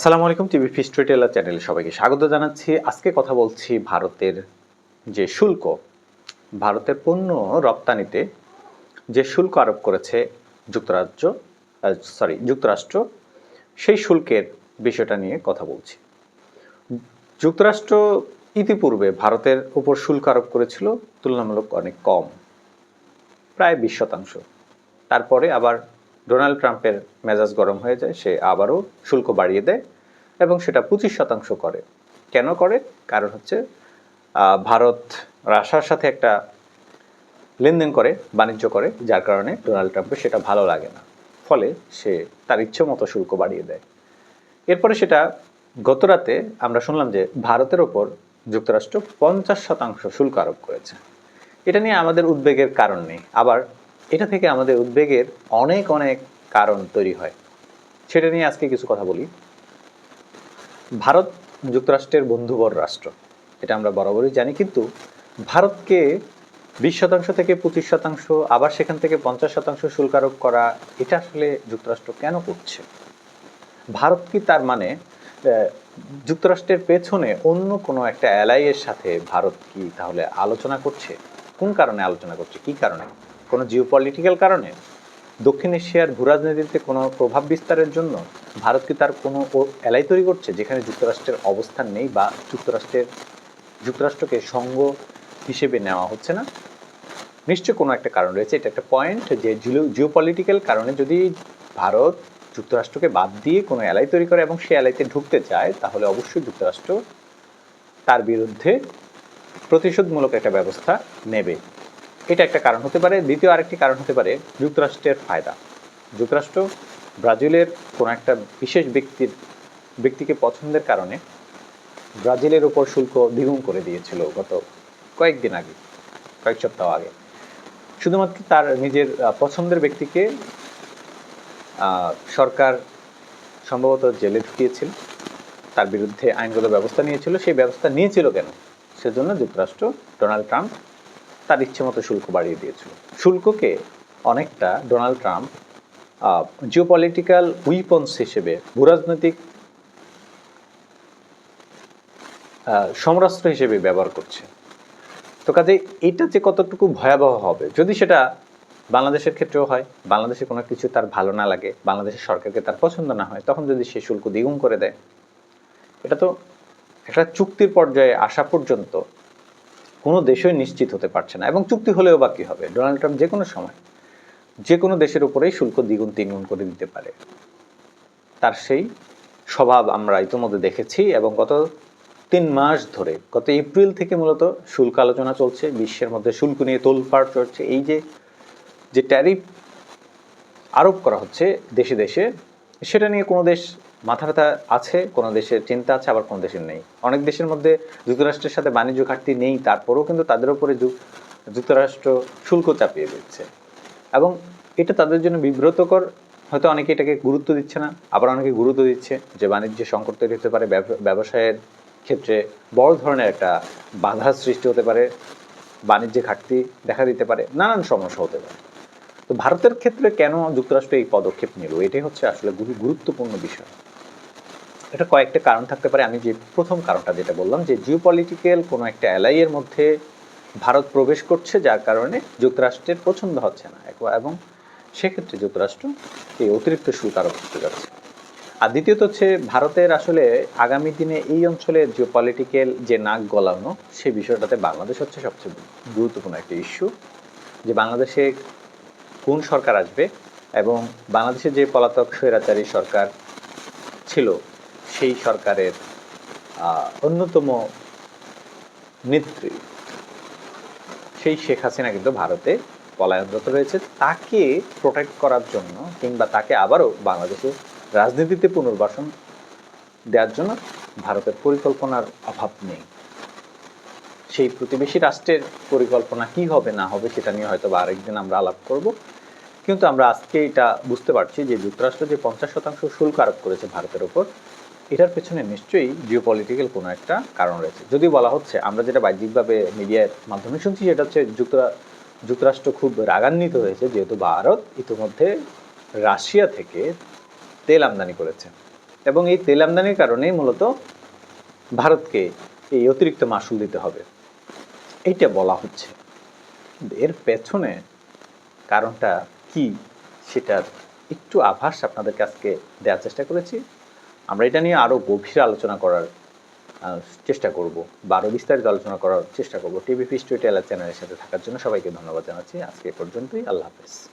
আসসালামু আলাইকুম, TV ফিস্ট্রি teller চ্যানেলে সবাইকে স্বাগত জানাচ্ছি। আজকে কথা বলছি ভারতের যে শুল্ক, ভারতের পণ্য রপ্তানিতে যে শুল্ক আরোপ করেছে যুক্তরাজ্য সরি যুক্তরাষ্ট্র, সেই শুল্কের বিষয়টা নিয়ে কথা বলছি। যুক্তরাষ্ট্র ইতিপূর্বে ভারতের উপর শুল্ক আরোপ করেছিল, তুলনামূলক অনেক কম, প্রায় বিশ শতাংশ। তারপরে আবার ডোনাল্ড ট্রাম্পের মেজাজ গরম হয়ে যায়, সে আবারও শুল্ক বাড়িয়ে দেয় এবং সেটা পঁচিশ শতাংশ করে। কেন করে? কারণ হচ্ছে ভারত, রাশিয়ার সাথে একটা লেনদেন করে, বাণিজ্য করে, যার কারণে ডোনাল্ড ট্রাম্পের সেটা ভালো লাগে না। ফলে সে তার ইচ্ছে মতো শুল্ক বাড়িয়ে দেয়। এরপরে সেটা গতরাতে আমরা শুনলাম যে ভারতের ওপর যুক্তরাষ্ট্র পঞ্চাশ শতাংশ শুল্ক আরোপ করেছে। এটা নিয়ে আমাদের উদ্বেগের কারণ নেই। আবার এটা থেকে আমাদের উদ্বেগের অনেক অনেক কারণ তৈরি হয়। সেটা নিয়ে আজকে কিছু কথা বলি। ভারত যুক্তরাষ্ট্রের বন্ধুবর রাষ্ট্র। এটা আমরা বরাবরই জানি, কিন্তু ভারতকে বিশ শতাংশ থেকে পঁচিশ শতাংশ, আবার সেখান থেকে পঞ্চাশ শতাংশ শুল্ক আরোপ করা, এটা আসলে যুক্তরাষ্ট্র কেন করছে? ভারত কি তার মানে যুক্তরাষ্ট্রের পেছনে অন্য কোনো একটা অ্যালাইয়ের সাথে ভারত কি তাহলে আলোচনা করছে? কোন কারণে আলোচনা করছে? কি কারণে? কোনো জিওপলিটিক্যাল কারণে দক্ষিণ এশিয়ার ভূরাজনীতিতে কোনো প্রভাব বিস্তারের জন্য ভারত কি তার কোনো অ্যালাই তৈরি করছে? যেখানে যুক্তরাষ্ট্রের অবস্থান নেই বা যুক্তরাষ্ট্রের, যুক্তরাষ্ট্রকে সঙ্গ হিসেবে নেওয়া হচ্ছে না? নিশ্চয় কোনো একটা কারণ রয়েছে। এটা একটা পয়েন্ট যে জিওপলিটিক্যাল কারণে যদি ভারত যুক্তরাষ্ট্রকে বাদ দিয়ে কোনো এলাই তৈরি করে এবং সে অ্যালাইতে ঢুকতে চায়, তাহলে অবশ্যই যুক্তরাষ্ট্র তার বিরুদ্ধে প্রতিশোধমূলক একটা ব্যবস্থা নেবে। এটা একটা কারণ হতে পারে। দ্বিতীয় আরেকটি কারণ হতে পারে যুক্তরাষ্ট্রের ফায়দা। যুক্তরাষ্ট্র ব্রাজিলের কোনো একটা বিশেষ ব্যক্তির, ব্যক্তিকে পছন্দের কারণে ব্রাজিলের ওপর শুল্ক দ্বিগুণ করে দিয়েছিল গত কয়েকদিন আগে, কয়েক সপ্তাহ আগে। শুধুমাত্র তার নিজের পছন্দের ব্যক্তিকে সরকার সম্ভবত জেলে ঢুকিয়েছিল, তার বিরুদ্ধে আইনগত ব্যবস্থা নিয়েছিল। সেই ব্যবস্থা নিয়েছিল কেন? সেজন্য যুক্তরাষ্ট্র ডোনাল্ড ট্রাম্প তার ইচ্ছে মতো শুল্ক বাড়িয়ে দিয়েছিল। শুল্ককে অনেকটা ডোনাল্ড ট্রাম্প জিওপলিটিক্যাল উইপন্স হিসেবে ভূরাজনৈতিক সমরাস্ত্র হিসেবে ব্যবহার করছে। তো কাজে এটা যে কতটুকু ভয়াবহ হবে, যদি সেটা বাংলাদেশের ক্ষেত্রেও হয়, বাংলাদেশে কোনো কিছু তার ভালো না লাগে, বাংলাদেশের সরকারকে তার পছন্দ না হয়, তখন যদি সে শুল্ক দ্বিগুণ করে দেয়, এটা তো একটা চুক্তির পর্যায়ে আসা পর্যন্ত কোনো দেশই নিশ্চিত হতে পারছে না, এবং চুক্তি হলেও বা কি হবে? ডোনাল্ড ট্রাম্প যে কোনো সময় যে কোনো দেশের উপরেই শুল্ক দ্বিগুণ তিনগুণ করে দিতে পারে। তার সেই স্বভাব আমরা ইতিমধ্যে দেখেছি, এবং গত তিন মাস ধরে, গত এপ্রিল থেকে মূলত শুল্ক আলোচনা চলছে, বিশ্বের মধ্যে শুল্ক নিয়ে তোলপাড় চলছে এই যে যে ট্যারিফ আরোপ করা হচ্ছে দেশে দেশে, সেটা নিয়ে কোনো দেশ মাথা ব্যথা আছে, কোনো দেশের চিন্তা আছে, আবার কোনো দেশের নেই। অনেক দেশের মধ্যে যুক্তরাষ্ট্রের সাথে বাণিজ্য ঘাটতি নেই, তারপরেও কিন্তু তাদের উপরে যুক্তরাষ্ট্র শুল্ক চাপিয়ে দিচ্ছে। এবং এটা তাদের জন্য বিব্রতকর, হয়তো অনেকে এটাকে গুরুত্ব দিচ্ছে না, আবার অনেকে গুরুত্ব দিচ্ছে যে বাণিজ্য সংকট তৈরি হতে পারে ব্যবসায়ের ক্ষেত্রে বড় ধরনের একটা বাধার সৃষ্টি হতে পারে, বাণিজ্যে ঘাটতি দেখা দিতে পারে, নানান সমস্যা হতে পারে। তো ভারতের ক্ষেত্রে কেন যুক্তরাষ্ট্র এই পদক্ষেপ নিল? এটাই হচ্ছে আসলে গুরুত্বপূর্ণ বিষয়। এটা কয়েকটা কারণ থাকতে পারে। আমি যে প্রথম কারণটা যেটা বললাম যে জিও পলিটিক্যাল কোনো একটা অ্যালাইয়ের মধ্যে ভারত প্রবেশ করছে, যার কারণে যুক্তরাষ্ট্রের পছন্দ হচ্ছে না। এবং সেক্ষেত্রে যুক্তরাষ্ট্র এই অতিরিক্ত শুল্ক আরোপ করতে যাচ্ছে। আর দ্বিতীয়ত হচ্ছে ভারতের আসলে আগামী দিনে এই অঞ্চলে জিও পলিটিক্যাল যে নাক গলানো সেই বিষয়টাতে বাংলাদেশ হচ্ছে সবচেয়ে গুরুত্বপূর্ণ একটা ইস্যু যে বাংলাদেশে কোন সরকার আসবে এবং বাংলাদেশে যে পলাতক স্বৈরাচারী সরকার ছিল সেই সরকারের অন্যতম নেত্রী, সেই শেখ হাসিনা কিন্তু ভারতে পলায়নরত রয়েছে। তাকে প্রোটেক্ট করার জন্য কিংবা তাকে আবারও বাংলাদেশে রাজনীতিতে পুনর্বাসন দেওয়ার জন্য ভারতের পরিকল্পনার অভাব নেই। সেই প্রতিবেশী রাষ্ট্রের পরিকল্পনা কি হবে, না হবে, সেটা নিয়ে হয়তো বা আরেকদিন আমরা আলাপ করব। কিন্তু আমরা আজকে এটা বুঝতে পারছি যে যুক্তরাষ্ট্র যে পঞ্চাশ শতাংশ শুল্ক আরোপ করেছে ভারতের ওপর এটার পেছনে নিশ্চয়ই জিও পলিটিক্যাল কোনো একটা কারণ রয়েছে। যদি বলা হচ্ছে, আমরা যেটা বাহ্যিকভাবে মিডিয়ার মাধ্যমে শুনছি, সেটা হচ্ছে যুক্তরা, যুক্তরাষ্ট্র খুব রাগান্বিত হয়েছে, যেহেতু ভারত ইতিমধ্যে রাশিয়া থেকে তেল আমদানি করেছে। এবং এই তেল আমদানির কারণেই মূলত ভারতকে এই অতিরিক্ত মাসুল দিতে হবে। এইটা বলা হচ্ছে। এর পেছনে কারণটা কি, সেটার একটু আভাস আপনাদেরকে আজকে দেওয়ার চেষ্টা করেছি। আমরা এটা নিয়ে আরও গভীর আলোচনা করার চেষ্টা করব বা বিস্তারিত আলোচনা করার চেষ্টা করব। টিভি ফিস টেলার চ্যানেলের সাথে থাকার জন্য সবাইকে ধন্যবাদ জানাচ্ছি। আজকে পর্যন্তই। আল্লাহ হাফেজ।